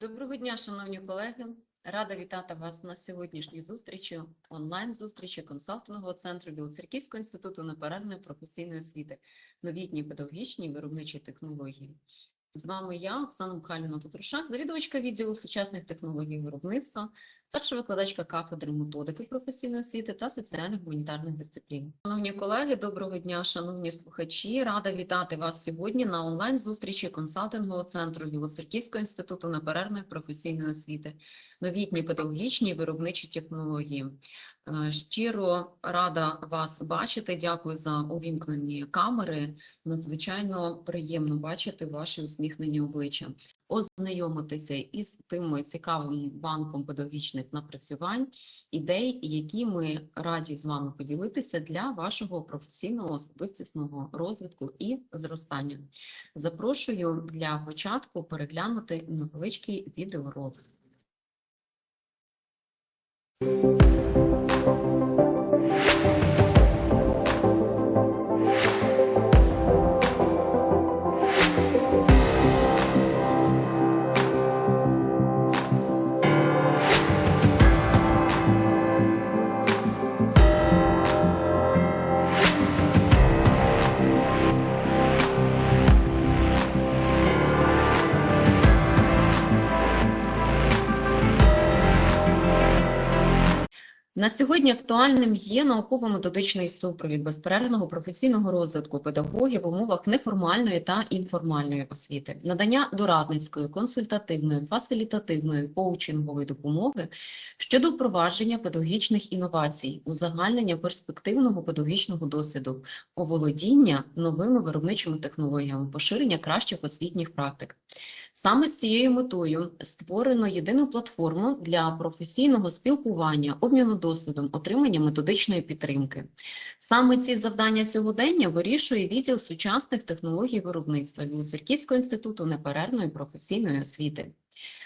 Доброго дня, шановні колеги. Рада вітати вас на сьогоднішній зустрічі, онлайн-зустрічі консалтингового центру Білоцерківського інституту неперервної професійної освіти, новітні педагогічні виробничі технології. З вами я, Оксана Михайлівна Петрушак, завідувачка відділу сучасних технологій виробництва, старша викладачка кафедри методики професійної освіти та соціально-гуманітарних дисциплін. Шановні колеги, доброго дня, шановні слухачі. Рада вітати вас сьогодні на онлайн-зустрічі консалтингового центру Білоцерківського інституту неперервної професійної освіти, новітні педагогічні виробничі технології. Е, Щиро рада вас бачити. Дякую за увімкнені камери. Надзвичайно приємно бачити ваші усміхнені обличчя. Ознайомитися із тим цікавим банком педагогічних напрацювань, ідей, які ми раді з вами поділитися для вашого професійного особистісного розвитку і зростання. Запрошую для початку переглянути невеличкий відеоролик. На сьогодні актуальним є науково-методичний супровід безперервного професійного розвитку педагогів в умовах неформальної та інформальної освіти, надання дорадницької, консультативної, фасилітативної, коучингової допомоги щодо впровадження педагогічних інновацій, узагальнення перспективного педагогічного досвіду, оволодіння новими виробничими технологіями, поширення кращих освітніх практик. Саме з цією метою створено єдину платформу для професійного спілкування, обміну досвідом, отримання методичної підтримки. Саме ці завдання сьогодення вирішує відділ сучасних технологій виробництва Білоцерківського інституту неперервної професійної освіти.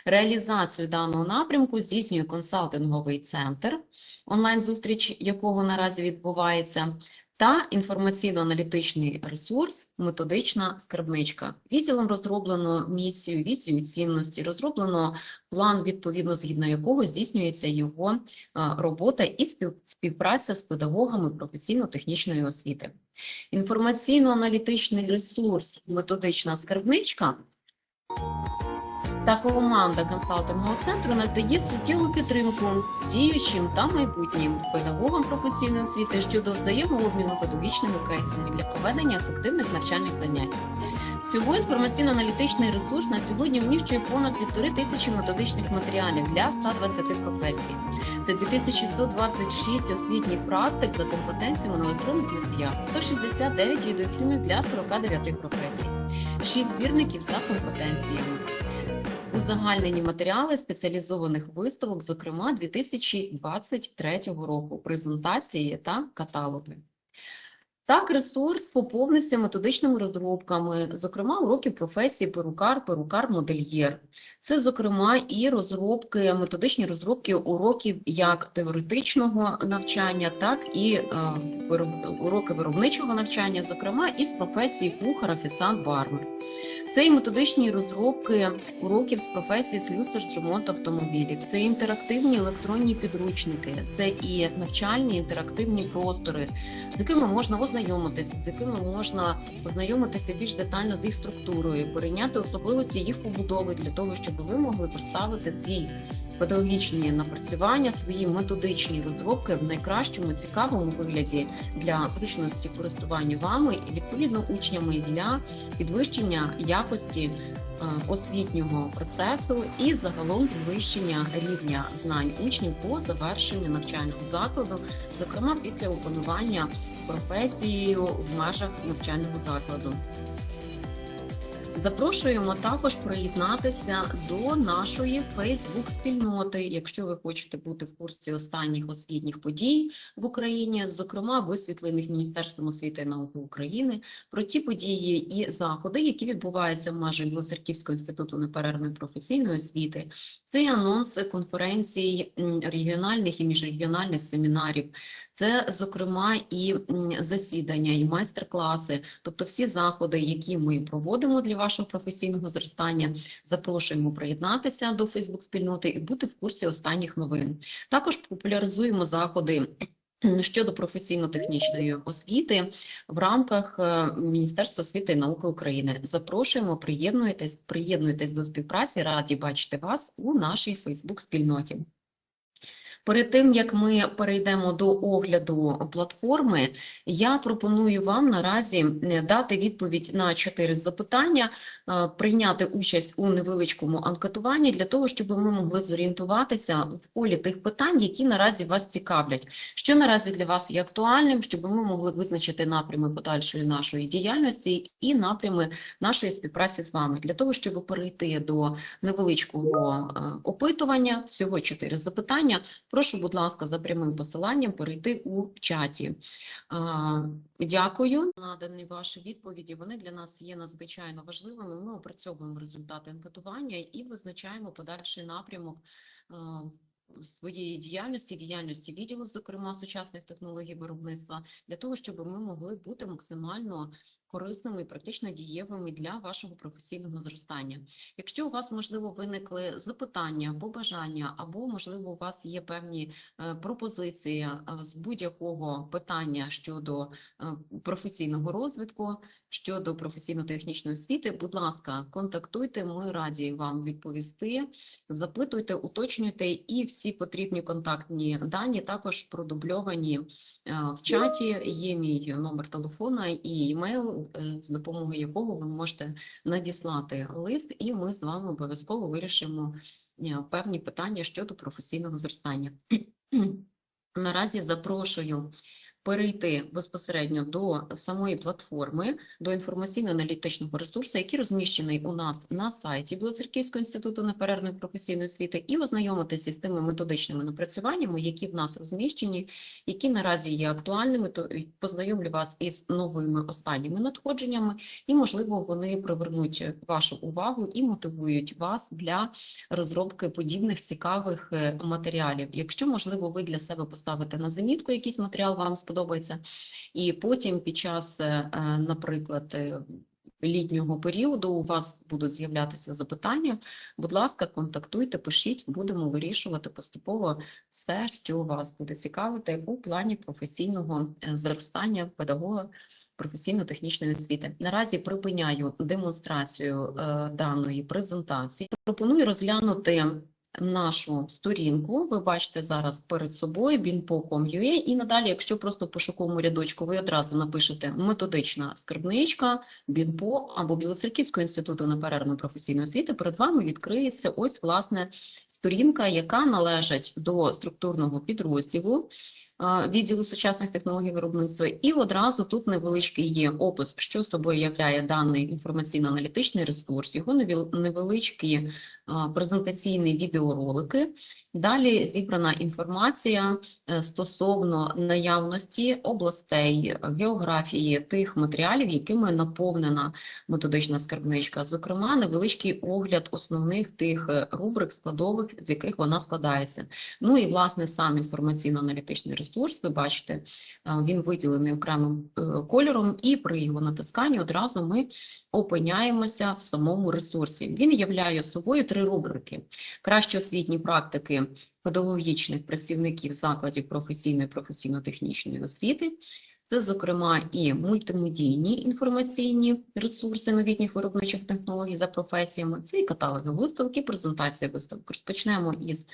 Реалізацію даного напрямку здійснює консалтинговий центр, онлайн-зустріч якого наразі відбувається, та інформаційно-аналітичний ресурс «Методична скарбничка». Відділом розроблено місію, візію цінності, розроблено план, відповідно згідно якого здійснюється його робота і спів- співпраця з педагогами професійно-технічної освіти. Інформаційно-аналітичний ресурс «Методична скарбничка» та команда консалтингового центру надає суттєву підтримку діючим та майбутнім педагогам професійної освіти щодо взаємообміну педагогічними кейсами для проведення ефективних навчальних занять. Всього інформаційно-аналітичний ресурс на сьогодні вміщує понад півтори тисячі методичних матеріалів для 120 професій. Це 2126 освітніх практик за компетенціями на електронних носіях, 169 відеофільмів для 49 професій, 6 збірників за компетенціями узагальнені матеріали спеціалізованих виставок, зокрема 2023 року, презентації та каталоги. Так, ресурс поповнився методичними розробками, зокрема уроків професії перукар, перукар-модельєр. Це, зокрема, і розробки, методичні розробки уроків як теоретичного навчання, так і е, уроки виробничого навчання, зокрема із професії кухар, офіціант, бармен. Це і методичні розробки уроків з професії слюсар з ремонту автомобілів, це інтерактивні електронні підручники, це і навчальні інтерактивні простори, з якими можна ознайомитися, з якими можна ознайомитися більш детально з їх структурою, перейняти особливості їх побудови для того, щоб ви могли представити свій педагогічні напрацювання, свої методичні розробки в найкращому цікавому вигляді для зручності користування вами і відповідно учнями для підвищення якості е, освітнього процесу і загалом підвищення рівня знань учнів по завершенню навчального закладу, зокрема після опанування професією в межах навчального закладу. Запрошуємо також приєднатися до нашої Фейсбук-спільноти, якщо ви хочете бути в курсі останніх освітніх подій в Україні, зокрема висвітлених Міністерством освіти і науки України, про ті події і заходи, які відбуваються в межах Білоцерківського інституту неперервної професійної освіти. Це анонси конференцій регіональних і міжрегіональних семінарів. Це, зокрема, і засідання, і майстер-класи, тобто всі заходи, які ми проводимо для вашого професійного зростання. Запрошуємо приєднатися до Фейсбук-спільноти і бути в курсі останніх новин. Також популяризуємо заходи. Щодо професійно-технічної освіти в рамках е, Міністерства освіти і науки України запрошуємо, приєднуйтесь, приєднуйтесь до співпраці. Раді бачити вас у нашій Фейсбук-спільноті. Перед тим як ми перейдемо до огляду платформи, я пропоную вам наразі е, дати відповідь на чотири запитання, е, прийняти участь у невеличкому анкетуванні для того, щоб ми могли зорієнтуватися в полі тих питань, які наразі вас цікавлять. Що наразі для вас є актуальним, щоб ми могли визначити напрями подальшої нашої діяльності і напрями нашої співпраці з вами, для того, щоб перейти до невеличкого е, опитування, всього чотири запитання. Прошу, будь ласка, за прямим посиланням перейти у чаті. Дякую. Надані ваші відповіді. Вони для нас є надзвичайно важливими. Ми опрацьовуємо результати анкетування і визначаємо подальший напрямок своєї діяльності, діяльності відділу, зокрема сучасних технологій виробництва, для того, щоб ми могли бути максимально корисними і практично дієвими для вашого професійного зростання. Якщо у вас, можливо, виникли запитання, побажання, або, можливо, у вас є певні е, пропозиції е, з будь-якого питання щодо е, професійного розвитку, щодо професійно-технічної освіти, будь ласка, контактуйте, ми раді вам відповісти, запитуйте, уточнюйте, і всі потрібні контактні дані також продубльовані в чаті. Є мій номер телефона і емейл, е, з допомогою якого ви можете надіслати лист, і ми з вами обов'язково вирішимо е, певні питання щодо професійного зростання. Наразі запрошую перейти безпосередньо до самої платформи, до інформаційно-аналітичного ресурсу, який розміщений у нас на сайті Білоцерківського інституту неперервної професійної освіти, і ознайомитися з тими методичними напрацюваннями, які в нас розміщені, які наразі є актуальними, то познайомлю вас із новими останніми надходженнями, і, можливо, вони привернуть вашу увагу і мотивують вас для розробки подібних цікавих е, матеріалів. Якщо, можливо, ви для себе поставите на замітку якийсь матеріал вам сподобається, і потім під час, е, е, наприклад, е, літнього періоду у вас будуть з'являтися запитання, будь ласка, контактуйте, пишіть, будемо вирішувати поступово все, що вас буде цікавити у плані професійного зростання педагога професійно-технічної освіти. Наразі припиняю демонстрацію е, даної презентації. Пропоную розглянути нашу сторінку. Ви бачите зараз перед собою binpo.com.ua і надалі, якщо просто пошуковому рядочку ви одразу напишете методична скарбничка, BINPO або Білоцерківського інституту неперервної професійної освіти, перед вами відкриється ось власне сторінка, яка належить до структурного підрозділу відділу сучасних технологій виробництва, і одразу тут невеличкий є опис, що собою являє даний інформаційно-аналітичний ресурс, його невеличкі презентаційні відеоролики. Далі зібрана інформація е, стосовно наявності областей, географії тих матеріалів, якими наповнена методична скарбничка. Зокрема, невеличкий огляд основних тих е, рубрик складових, з яких вона складається. Ну і власне сам інформаційно-аналітичний ресурс. Ви бачите, е, він виділений окремим кольором, і при його натисканні одразу ми опиняємося в самому ресурсі. Він являє собою три рубрики: кращі освітні практики педагогічних працівників закладів професійної професійно-технічної освіти. Це, зокрема, і мультимедійні інформаційні ресурси новітніх виробничих технологій за професіями, це і каталоги виставок, і презентація виставок. Розпочнемо із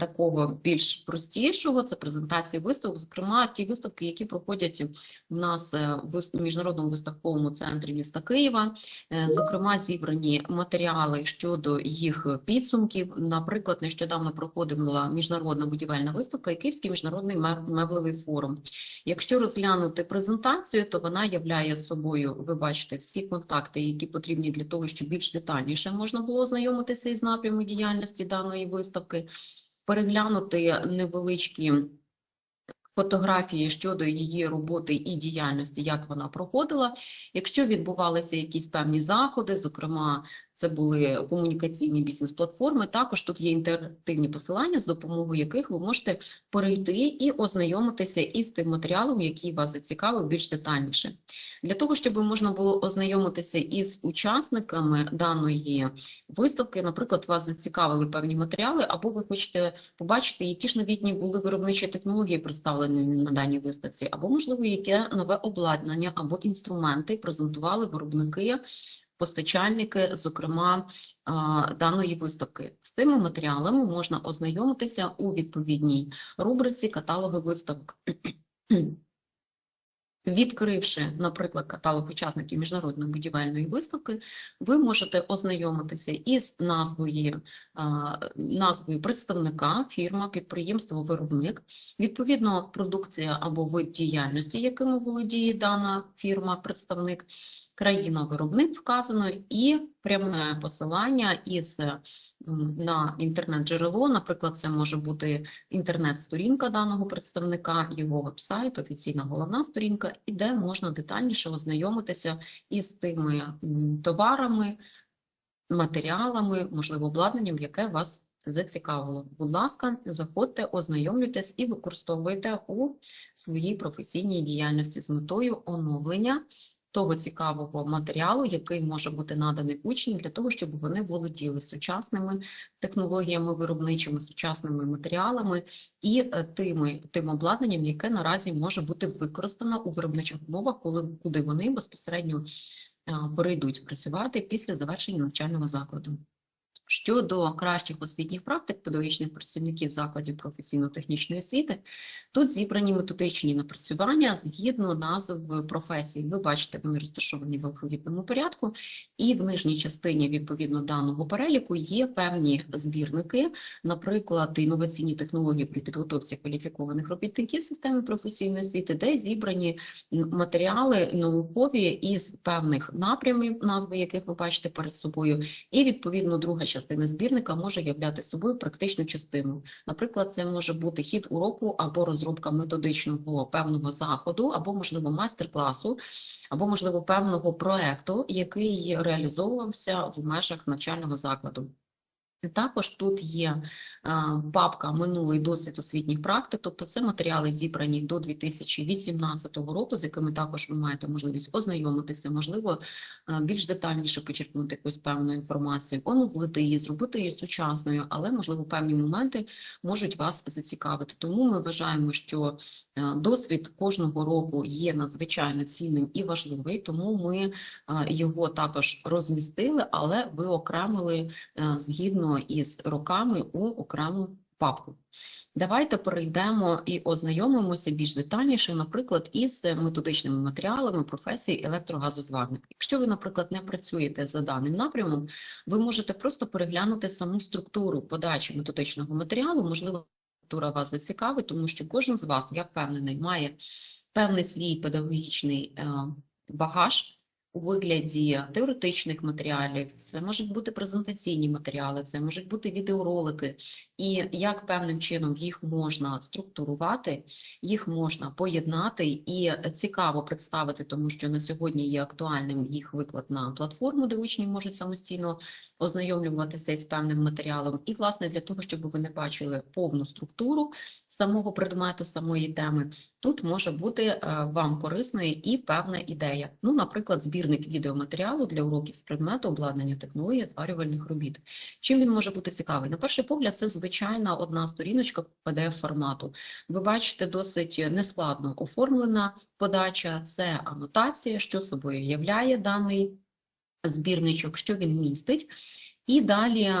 такого більш простішого, це презентації виставок, зокрема, ті виставки, які проходять в нас е, в міжнародному виставковому центрі міста Києва. Е, Зокрема, зібрані матеріали щодо їх підсумків. Наприклад, нещодавно проходила міжнародна будівельна виставка і Київський міжнародний меблевий форум. Якщо розглянути презентацію, то вона являє собою, ви бачите, всі контакти, які потрібні для того, щоб більш детальніше можна було ознайомитися із напрямами діяльності даної виставки, переглянути невеличкі фотографії щодо її роботи і діяльності, як вона проходила. Якщо відбувалися якісь певні заходи, зокрема Це були комунікаційні бізнес-платформи. Також тут є інтерактивні посилання, з допомогою яких ви можете перейти і ознайомитися із тим матеріалом, який вас зацікавив більш детальніше. Для того, щоб можна було ознайомитися із учасниками даної виставки, наприклад, вас зацікавили певні матеріали, або ви хочете побачити, які ж новітні були виробничі технології представлені на даній виставці, або, можливо, яке нове обладнання або інструменти презентували виробники, постачальники, зокрема, даної виставки. З тими матеріалами можна ознайомитися у відповідній рубриці каталоги виставок. Відкривши, наприклад, каталог учасників міжнародної будівельної виставки, ви можете ознайомитися із назвою, назвою представника, фірма, підприємство, виробник, відповідно, продукція або вид діяльності, якими володіє дана фірма, представник, країна-виробник вказано, і пряме посилання із на інтернет-джерело. Наприклад, це може бути інтернет-сторінка даного представника, його веб-сайт, офіційна головна сторінка, і де можна детальніше ознайомитися із тими товарами, матеріалами, можливо, обладнанням, яке вас зацікавило. Будь ласка, заходьте, ознайомлюйтесь і використовуйте у своїй професійній діяльності з метою оновлення того цікавого матеріалу, який може бути наданий учням для того, щоб вони володіли сучасними технологіями виробничими, сучасними матеріалами і е, тими, тим обладнанням, яке наразі може бути використано у виробничих умовах, коли куди вони безпосередньо прийдуть перейдуть працювати після завершення навчального закладу. Щодо кращих освітніх практик педагогічних працівників закладів професійно-технічної освіти, тут зібрані методичні напрацювання згідно назв професій. Ви бачите, вони розташовані в алфавітному порядку, і в нижній частині відповідно даного переліку є певні збірники, наприклад, інноваційні технології при підготовці кваліфікованих робітників системи професійної освіти, де зібрані матеріали наукові із певних напрямів, назви яких ви бачите перед собою, і відповідно друга частина збірника може являти собою практичну частину. Наприклад, це може бути хід уроку або розробка методичного певного заходу, або, можливо, майстер-класу, або, можливо, певного проекту, який реалізовувався в межах навчального закладу. Також тут є папка «Минулий досвід освітніх практик», тобто це матеріали зібрані до 2018 року, з якими також ви маєте можливість ознайомитися, можливо, більш детальніше почерпнути якусь певну інформацію, оновити її, зробити її сучасною, але, можливо, певні моменти можуть вас зацікавити. Тому ми вважаємо, що досвід кожного року є надзвичайно цінним і важливий, тому ми його також розмістили, але виокремили е, згідно із роками у окрему папку. Давайте перейдемо і ознайомимося більш детальніше, наприклад, із методичними матеріалами професії електрогазозварник. Якщо ви, наприклад, не працюєте за даним напрямом, ви можете просто переглянути саму структуру подачі методичного матеріалу. Можливо, структура вас зацікавить, тому що кожен з вас, я впевнений, має певний свій педагогічний е, багаж у вигляді теоретичних матеріалів, це можуть бути презентаційні матеріали, це можуть бути відеоролики, і як певним чином їх можна структурувати, їх можна поєднати і цікаво представити, тому що на сьогодні є актуальним їх виклад на платформу, де учні можуть самостійно ознайомлюватися із певним матеріалом. І, власне, для того, щоб ви не бачили повну структуру самого предмету, самої теми, тут може бути е, вам корисною і певна ідея. Ну, наприклад, збірник відеоматеріалу для уроків з предмету обладнання технології зварювальних робіт. Чим він може бути цікавий? На перший погляд, це звичайна одна сторіночка pdf формату. Ви бачите, досить нескладно оформлена подача, це анотація, що собою являє даний збірничок, що він містить. І далі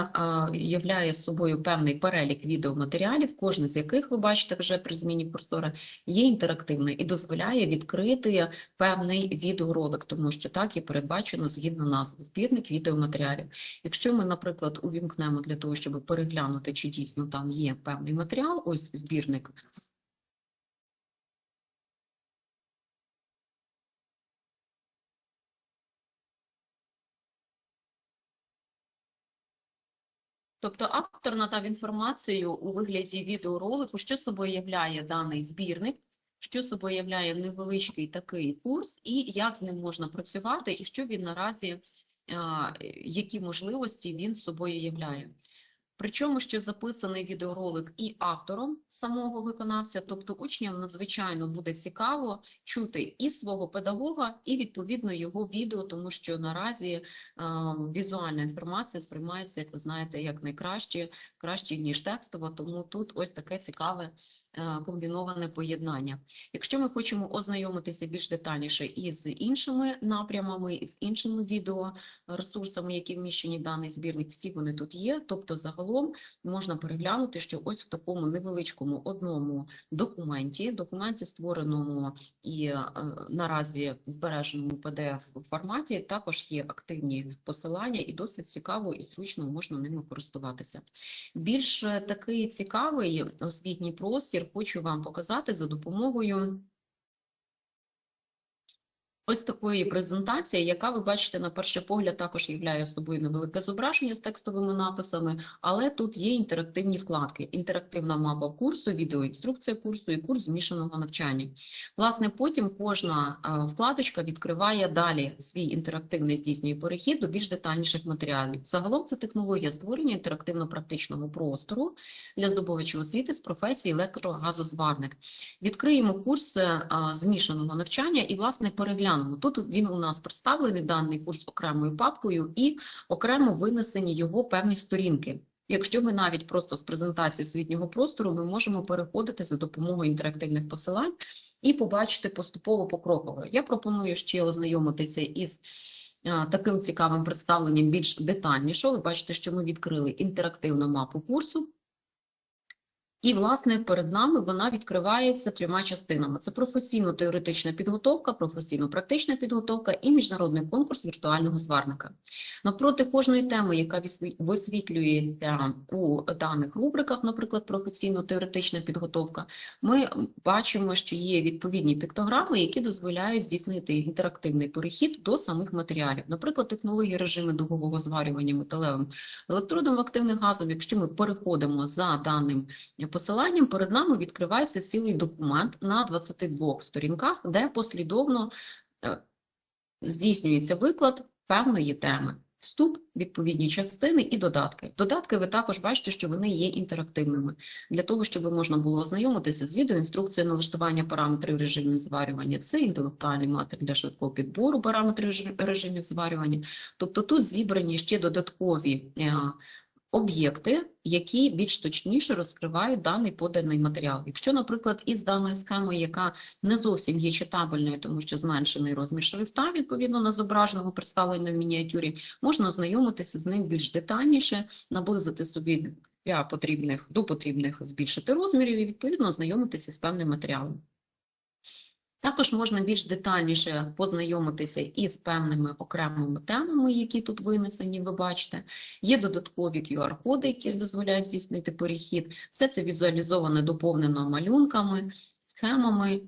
являє собою певний перелік відеоматеріалів, кожен з яких ви бачите вже при зміні курсора, є інтерактивний і дозволяє відкрити певний відеоролик, тому що так і передбачено згідно назви збірник відеоматеріалів. Якщо ми, наприклад, увімкнемо для того, щоб переглянути, чи дійсно там є певний матеріал, ось збірник. Тобто автор надав інформацію у вигляді відеоролику, що собою являє даний збірник, що собою являє невеличкий такий курс, і як з ним можна працювати, і що він наразі які можливості він собою являє. Причому, що записаний відеоролик і автором самого виконавця, тобто учням надзвичайно буде цікаво чути і свого педагога, і відповідно його відео, тому що наразі е, візуальна інформація сприймається, як ви знаєте, як найкраще, краще ніж текстова. Тому тут ось таке цікаве комбіноване поєднання. Якщо ми хочемо ознайомитися більш детальніше із іншими напрямами, із іншими відео ресурсами, які вміщені в даний збірник, всі вони тут є. Тобто, загалом можна переглянути, що ось в такому невеличкому одному документі, документі створеному і е, наразі збереженому pdf форматі, також є активні посилання, і досить цікаво і зручно можна ними користуватися. Більш е, такий цікавий освітній простір хочу вам показати за допомогою. Ось такої презентації, яка ви бачите на перший погляд, також являє собою невелике зображення з текстовими написами, але тут є інтерактивні вкладки: інтерактивна мапа курсу, відеоінструкція курсу і курс змішаного навчання. Власне, потім кожна е, вкладочка відкриває далі свій інтерактивний здійснює перехід до більш детальніших матеріалів. Загалом це технологія створення інтерактивно-практичного простору для здобувачів освіти з професії електрогазозварник. Відкриємо курс е, змішаного навчання і, власне, переглянемо. Тут він у нас представлений, даний курс окремою папкою і окремо винесені його певні сторінки. Якщо ми навіть просто з презентації освітнього простору, ми можемо переходити за допомогою інтерактивних посилань і побачити поступово покроково. Я пропоную ще ознайомитися із таким цікавим представленням більш детальніше. Ви бачите, що ми відкрили інтерактивну мапу курсу. І, власне, перед нами вона відкривається трьома частинами: це професійно-теоретична підготовка, професійно-практична підготовка і міжнародний конкурс віртуального зварника. Навпроти кожної теми, яка висвітлюється у даних рубриках, наприклад, професійно-теоретична підготовка, ми бачимо, що є відповідні піктограми, які дозволяють здійснити інтерактивний перехід до самих матеріалів. Наприклад, технології режиму дугового зварювання металевим електродом активних газів. Якщо ми переходимо за даним посиланням перед нами відкривається цілий документ на 22 сторінках, де послідовно е, здійснюється виклад певної теми. Вступ, відповідні частини і додатки. Додатки ви також бачите, що вони є інтерактивними. Для того, щоб можна було ознайомитися з відеоінструкцією налаштування параметрів режимів зварювання, це інтелектуальний матеріал для швидкого підбору параметрів режимів зварювання. Тобто тут зібрані ще додаткові е, об'єкти, які більш точніше розкривають даний поданий матеріал. Якщо, наприклад, із даною схемою, яка не зовсім є читабельною, тому що зменшений розмір шрифта, відповідно на зображеного представлення в мініатюрі, можна ознайомитися з ним більш детальніше, наблизити собі для потрібних до потрібних збільшити розмірів і відповідно ознайомитися з певним матеріалом. Також можна більш детальніше познайомитися із певними окремими темами, які тут винесені, ви бачите. Є додаткові QR-коди, які дозволяють здійснити перехід. Все це візуалізовано, доповнено малюнками, схемами,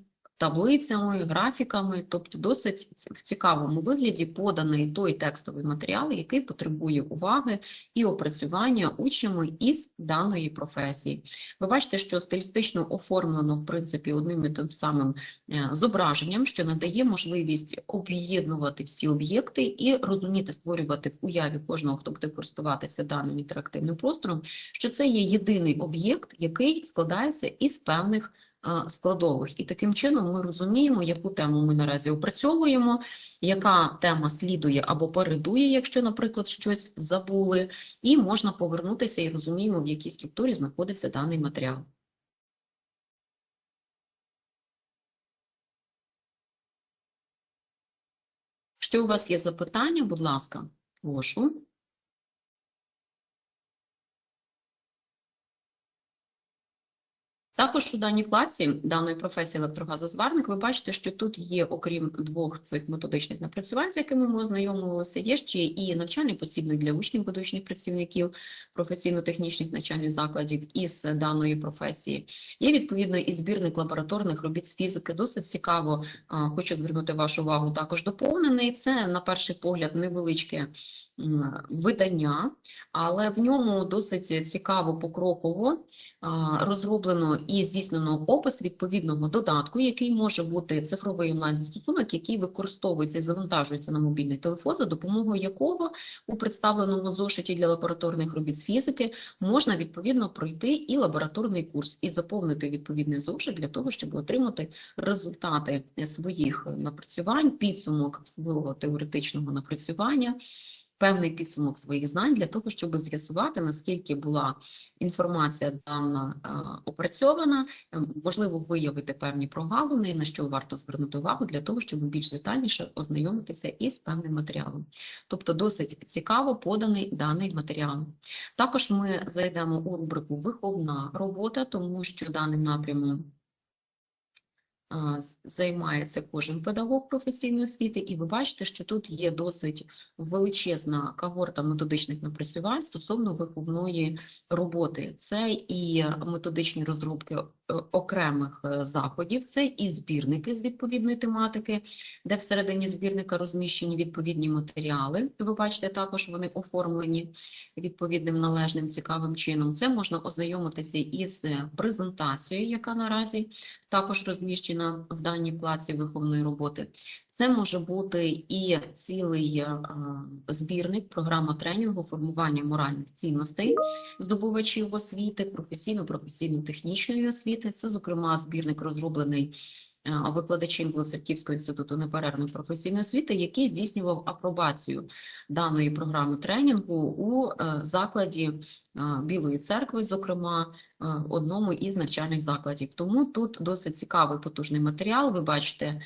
таблицями, графіками, тобто досить в цікавому вигляді поданий той текстовий матеріал, який потребує уваги і опрацювання учнями із даної професії. Ви бачите, що стилістично оформлено, в принципі, одним і тим самим е, зображенням, що надає можливість об'єднувати всі об'єкти і розуміти, створювати в уяві кожного, хто буде користуватися даним інтерактивним простором, що це є єдиний об'єкт, який складається із певних складових. І таким чином ми розуміємо, яку тему ми наразі опрацьовуємо, яка тема слідує або передує, якщо, наприклад, щось забули, і можна повернутися і розуміємо, в якій структурі знаходиться даний матеріал. Якщо у вас є запитання, будь ласка, прошу. Також у даній вкладці даної професії електрогазозварник ви бачите, що тут є, окрім двох цих методичних напрацювань, з якими ми ознайомилися, є ще і навчальний посібник для учнів педагогічних працівників професійно-технічних навчальних закладів із даної професії. Є відповідно і збірник лабораторних робіт з фізики. Досить цікаво, хочу звернути вашу увагу, також доповнений. Це на перший погляд невеличке видання, але в ньому досить цікаво покроково розроблено і здійснено опис відповідного додатку, який може бути цифровий онлайн-застосунок, який використовується і завантажується на мобільний телефон, за допомогою якого у представленому зошиті для лабораторних робіт з фізики можна відповідно пройти і лабораторний курс, і заповнити відповідний зошит для того, щоб отримати результати своїх напрацювань, підсумок свого теоретичного напрацювання. Певний підсумок своїх знань для того, щоб з'ясувати, наскільки була інформація дана е, опрацьована, е, можливо, виявити певні прогалини, на що варто звернути увагу для того, щоб більш детальніше ознайомитися із певним матеріалом. Тобто досить цікаво поданий даний матеріал. Також ми зайдемо у рубрику Виховна робота, тому що даним напрямом займається кожен педагог професійної освіти, і ви бачите, що тут є досить величезна когорта методичних напрацювань стосовно виховної роботи. Це і методичні розробки окремих е, заходів, це і збірники з відповідної тематики, де всередині збірника розміщені відповідні матеріали. Ви бачите, також вони оформлені відповідним належним цікавим чином. Це можна ознайомитися із презентацією, яка наразі також розміщена в даній вкладці виховної роботи. Це може бути і цілий е, збірник, програма тренінгу, формування моральних цінностей здобувачів освіти, професійно-професійно-технічної освіти. Це, зокрема, збірник розроблений викладачем Білоцерківського інституту неперервної професійної освіти, який здійснював апробацію даної програми тренінгу у е, закладі е, Білої церкви, зокрема, е, одному із навчальних закладів. Тому тут досить цікавий потужний матеріал. Ви бачите е,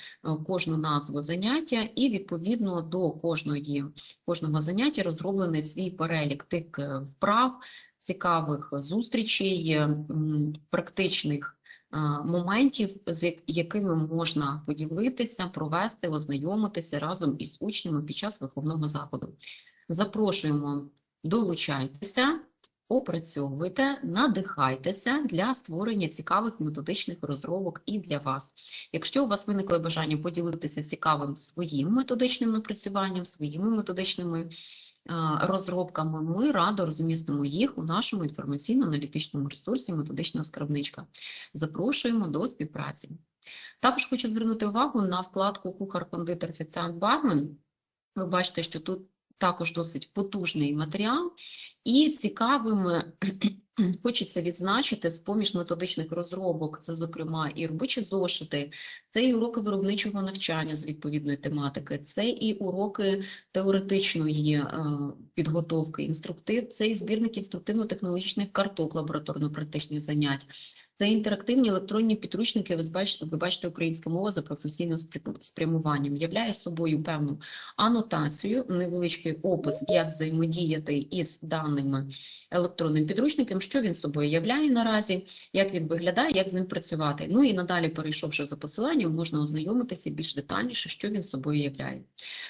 кожну назву заняття, і відповідно до кожної, кожного заняття розроблений свій перелік тих е, вправ, цікавих зустрічей, е, практичних моментів, з якими можна поділитися, провести, ознайомитися разом із учнями під час виховного заходу. Запрошуємо, долучайтеся, опрацьовуйте, надихайтеся для створення цікавих методичних розробок і для вас. Якщо у вас виникло бажання поділитися цікавим своїм методичним напрацюванням, своїми методичними розробками, ми радо розмістимо їх у нашому інформаційно-аналітичному ресурсі Методична скарбничка. Запрошуємо до співпраці. Також хочу звернути увагу на вкладку Кухар, кондитер, офіціант, бармен. Ви бачите, що тут також досить потужний матеріал, і цікавим е, хочеться відзначити з поміж методичних розробок, це, зокрема, і робочі зошити, це і уроки виробничого навчання з відповідної тематики, це і уроки теоретичної е, підготовки, інструктив, це і збірник інструктивно-технологічних карток лабораторно-практичних занять. Це інтерактивні електронні підручники, ви бачите, ви бачите, українська мова за професійним спрямуванням являє собою певну анотацію, невеличкий опис, як взаємодіяти із даними електронним підручником, що він собою являє наразі, як він виглядає, як з ним працювати. Ну і надалі, перейшовши за посиланням, можна ознайомитися більш детальніше, що він собою являє.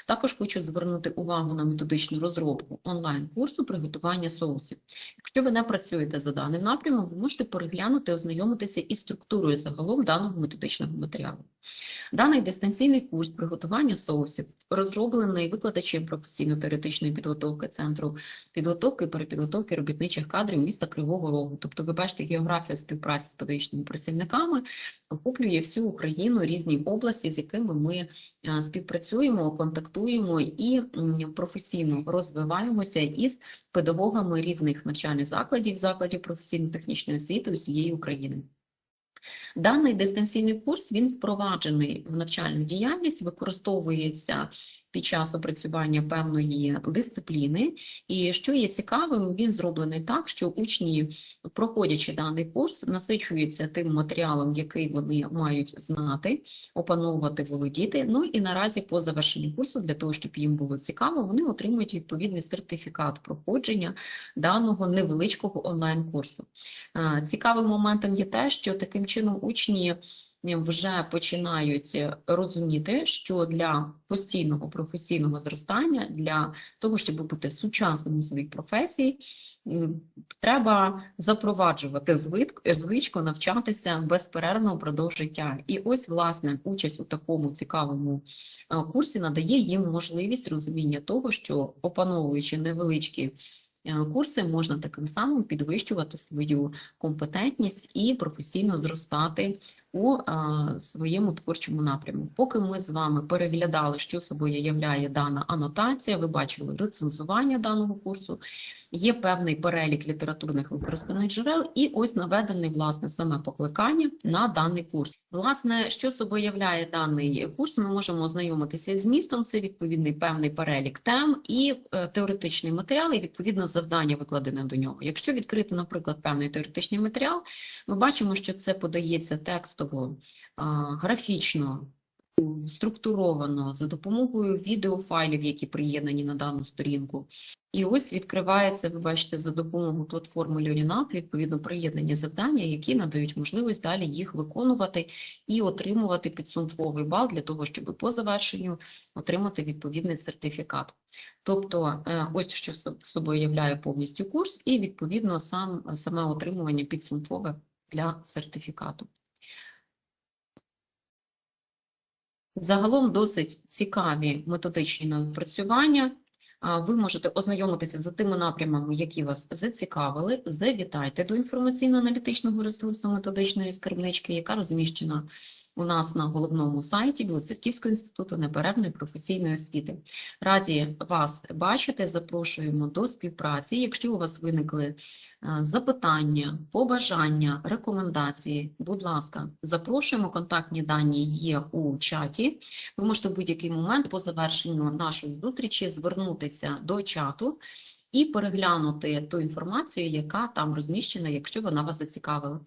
Також хочу звернути увагу на методичну розробку онлайн-курсу приготування соусів. Якщо ви не працюєте за даним напрямом, ви можете переглянути, ознайомитися із структурою загалом даного методичного матеріалу. Даний дистанційний курс приготування соусів розроблений викладачем професійно-теоретичної підготовки Центру підготовки і перепідготовки робітничих кадрів міста Кривого Рогу. Тобто, ви бачите, географія співпраці з педагогічними працівниками охоплює всю Україну, різні області, з якими ми е, співпрацюємо, контактуємо і професійно розвиваємося із педагогами різних навчальних закладів, закладів професійно-технічної освіти усієї України. Даний дистанційний курс він впроваджений в навчальну діяльність, використовується під час опрацювання певної дисципліни. І що є цікавим, він зроблений так, що учні, проходячи даний курс, насичуються тим матеріалом, який вони мають знати, опановувати, володіти. Ну і наразі по завершенню курсу, для того, щоб їм було цікаво, вони отримують відповідний сертифікат проходження даного невеличкого онлайн-курсу. Е, Цікавим моментом є те, що таким чином учні вже починають розуміти, що для постійного професійного зростання, для того, щоб бути сучасним у своїй професії, треба запроваджувати звичку навчатися безперервно впродовж життя. І ось, власне, участь у такому цікавому е, курсі надає їм можливість розуміння того, що опановуючи невеличкі е, курси, можна таким самим підвищувати свою компетентність і професійно зростати у своєму творчому напрямку. Поки ми з вами переглядали, що собою являє дана анотація, ви бачили рецензування даного курсу, є певний перелік літературних використаних джерел, і ось наведений власне саме покликання на даний курс. Власне, що собою являє даний курс, ми можемо ознайомитися з змістом. Це відповідний певний перелік тем і е, теоретичний матеріал, і відповідно завдання викладене до нього. Якщо відкрити, наприклад, певний теоретичний матеріал, ми бачимо, що це подається текстово, графічно, структуровано за допомогою відеофайлів, які приєднані на дану сторінку. І ось відкривається, ви бачите, за допомогою платформи LearningUp, відповідно, приєднані завдання, які надають можливість далі їх виконувати і отримувати підсумковий бал для того, щоб по завершенню отримати відповідний сертифікат. Тобто, е, ось що собою являє повністю курс, і відповідно сам, саме отримування підсумкове для сертифікату. Загалом досить цікаві методичні напрацювання. Ви можете ознайомитися за тими напрямами, які вас зацікавили. Завітайте до інформаційно-аналітичного ресурсу методичної скарбнички, яка розміщена у нас на головному сайті Білоцерківського інституту неперервної професійної освіти. Раді вас бачити. Запрошуємо до співпраці. Якщо у вас виникли е, запитання, побажання, рекомендації, будь ласка, запрошуємо. Контактні дані є у чаті. Ви можете в будь-який момент по завершенню нашої зустрічі звернутися до чату і переглянути ту інформацію, яка там розміщена, якщо вона вас зацікавила.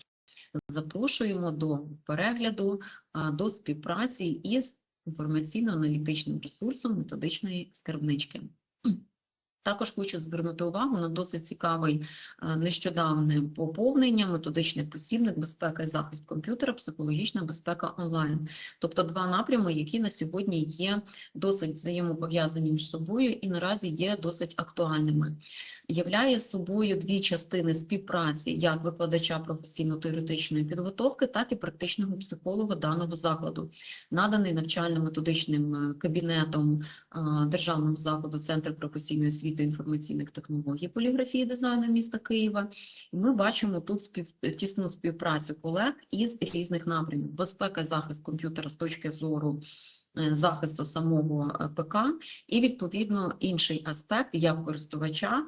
Запрошуємо до перегляду, до співпраці із інформаційно-аналітичним ресурсом методичної скарбнички. Також хочу звернути увагу на досить цікавий е, нещодавне поповнення, методичний посібник безпека і захист комп'ютера, психологічна безпека онлайн. Тобто два напрями, які на сьогодні є досить взаємопов'язані між собою і наразі є досить актуальними. Являє собою дві частини співпраці як викладача професійно-теоретичної підготовки, так і практичного психолога даного закладу, наданий навчально-методичним е, кабінетом Державного закладу Центр професійної освіти інформаційних технологій, поліграфії дизайну міста Києва. І ми бачимо тут спів... тісну співпрацю колег із різних напрямів: безпека, захист комп'ютера з точки зору е, захисту самого е, ПК, і відповідно інший аспект як користувача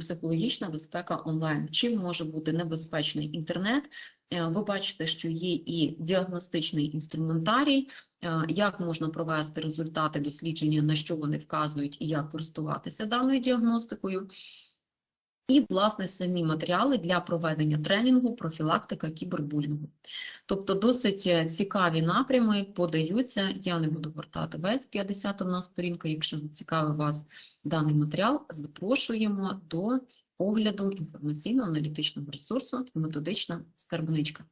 психологічна безпека онлайн. Чим може бути небезпечний інтернет? Е, Ви бачите, що є і діагностичний інструментарій, як можна провести результати дослідження, на що вони вказують і як користуватися даною діагностикою. І, власне, самі матеріали для проведення тренінгу, профілактика кібербулінгу. Тобто досить е, цікаві напрями подаються. Я не буду гортати весь 50 у нас сторінка. Якщо зацікавив вас даний матеріал, запрошуємо до огляду інформаційно-аналітичного ресурсу методична скарбничка.